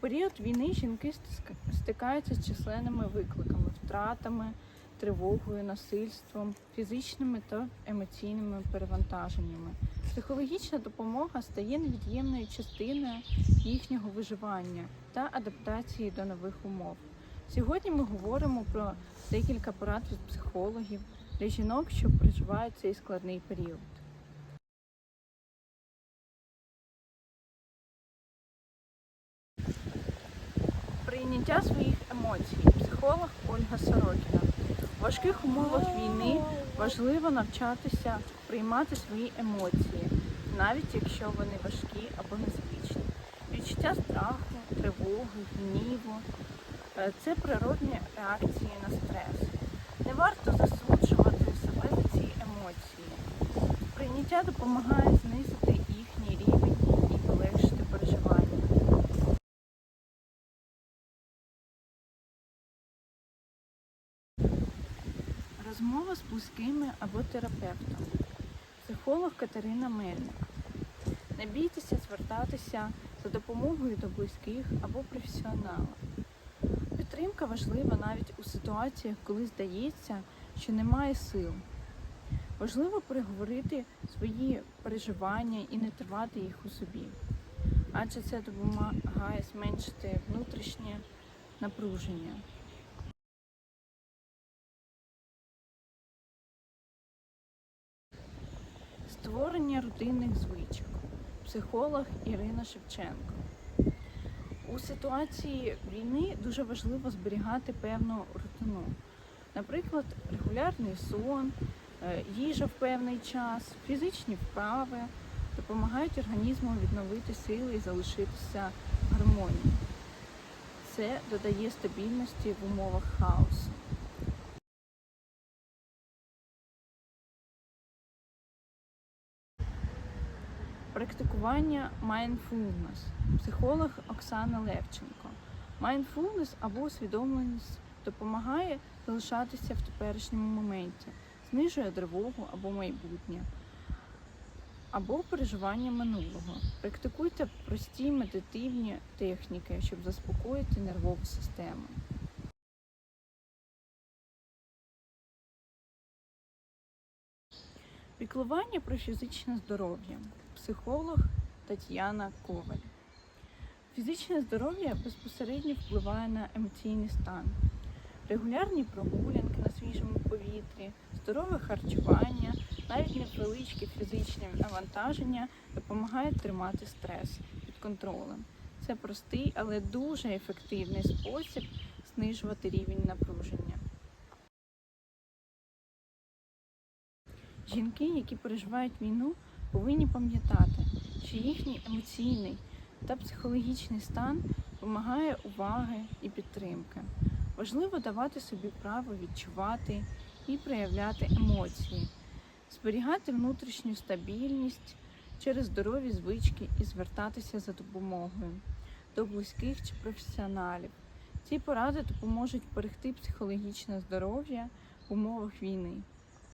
період війни жінки стикаються з численними викликами, втратами, тривогою, насильством, фізичними та емоційними перевантаженнями. Психологічна допомога стає невід'ємною частиною їхнього виживання та адаптації до нових умов. Сьогодні ми говоримо про декілька порад від психологів для жінок, що переживають цей складний період. Прийняття своїх емоцій. Психолог Ольга Сорокіна. У важких умовах війни важливо навчатися приймати свої емоції, навіть якщо вони важкі або незвичні. Відчуття страху, тривоги, гніву е, це природні реакції на стрес. Не варто засуджувати себе за ці емоції. Прийняття допомагає знизити їхній рівень і полегшити переживання. Розмова з близькими або терапевтом. Психолог Катерина Мельник. Не бійтеся звертатися за допомогою до близьких або професіонала. Підтримка важлива навіть у ситуаціях, коли здається, що немає сил. Важливо переговорити свої переживання і не тривати їх у собі, адже це допомагає зменшити внутрішнє напруження. Створення рутинних звичок. Психолог Ірина Шевченко. У ситуації війни дуже важливо зберігати певну рутину. Наприклад, регулярний сон, е, їжа в певний час, фізичні вправи допомагають організму відновити сили і залишитися в гармонії. Це додає стабільності в умовах хаосу. Практикування mindfulness. Психолог Оксана Левченко. Mindfulness або усвідомленість допомагає залишатися в теперішньому моменті, знижує тривогу або майбутнє, або переживання минулого. Практикуйте прості медитивні техніки, щоб заспокоїти нервову систему. Піклування про фізичне здоров'я. Психолог Тетяна Коваль. Фізичне здоров'я безпосередньо впливає на емоційний стан. Регулярні прогулянки на свіжому повітрі, здорове харчування, навіть невеличкі фізичні навантаження допомагають тримати стрес під контролем. Це простий, але дуже ефективний спосіб знижувати рівень напруження. Жінки, які переживають війну, повинні пам'ятати, що їхній емоційний та психологічний стан вимагає уваги і підтримки. Важливо давати собі право відчувати і проявляти емоції, зберігати внутрішню стабільність через здорові звички і звертатися за допомогою до близьких чи професіоналів. Ці поради допоможуть берегти психологічне здоров'я в умовах війни.